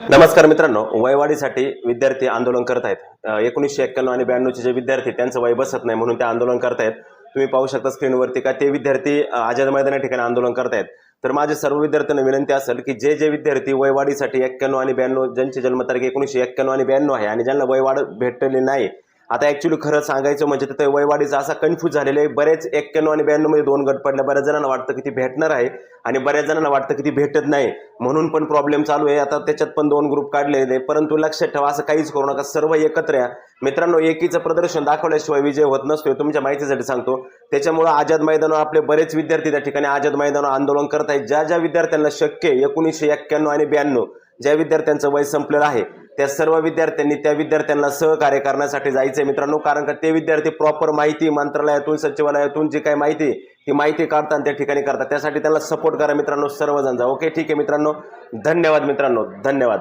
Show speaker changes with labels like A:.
A: नमस्कार मित्रांनो वयवाढीसाठी विद्यार्थी आंदोलन करत आहेत. एकोणीसशे एक्क्याण्णव आणि ब्याण्णवचे जे विद्यार्थी त्यांचं वय बसत नाही म्हणून ते आंदोलन करतायत तुम्ही पाहू शकता स्क्रीनवरती का ते विद्यार्थी आझाद मैदान ठिकाणी आंदोलन करतायत तर माझे सर्व विद्यार्थ्यांना विनंती असेल की जे जे विद्यार्थी वयवाढीसाठी एक्क्याण्णव आणि ब्याण्णव ज्यांची जन्मतारीख एकोणीसशे एक्क्याण्णव आणि ब्याण्णव आहे आणि ज्यांना वयवाढ भेटलेली नाही आता ऍक्च्युली खरं सांगायचं म्हणजे तर वयवाढीचा असा कन्फ्यूज झालेला आहे. बरेच एक्क्याण्णव आणि ब्याण्णवमध्ये दोन गट पडले. बऱ्याच जणांना वाटतं की ती भेटणार आहे आणि बऱ्याच जणांना वाटतं की ती भेटत नाही. म्हणून पण प्रॉब्लेम चालू आहे. आता त्याच्यात पण दोन ग्रुप काढलेले आहे परंतु लक्षात ठेवा असं काहीच करू नका. सर्व एकत्र या. मित्रांनो एकीचं प्रदर्शन दाखवल्याशिवाय विजय होत नसतोय. तुमच्या माहितीसाठी सांगतो. त्याच्यामुळे आझाद मैदानावर आपले बरेच विद्यार्थी त्या ठिकाणी आझाद मैदानावर आंदोलन करत आहेत ज्या ज्या विद्यार्थ्यांना शक्य एकोणीसशे एक्क्याण्णव आणि ब्याण्णव ज्या विद्यार्थ्यांचं वय संपलेलं आहे त्या सर्व विद्यार्थ्यांनी त्या विद्यार्थ्यांना सहकार्य करण्यासाठी जायचंय. मित्रांनो कारण का ते विद्यार्थी प्रॉपर माहिती मंत्रालयातून सचिवालयातून जी काही माहिती ती माहिती काढतात त्या ठिकाणी करतात. त्यासाठी त्यांना सपोर्ट करा मित्रांनो सर्वजण जा. ओके ठीक आहे मित्रांनो. धन्यवाद मित्रांनो. धन्यवाद.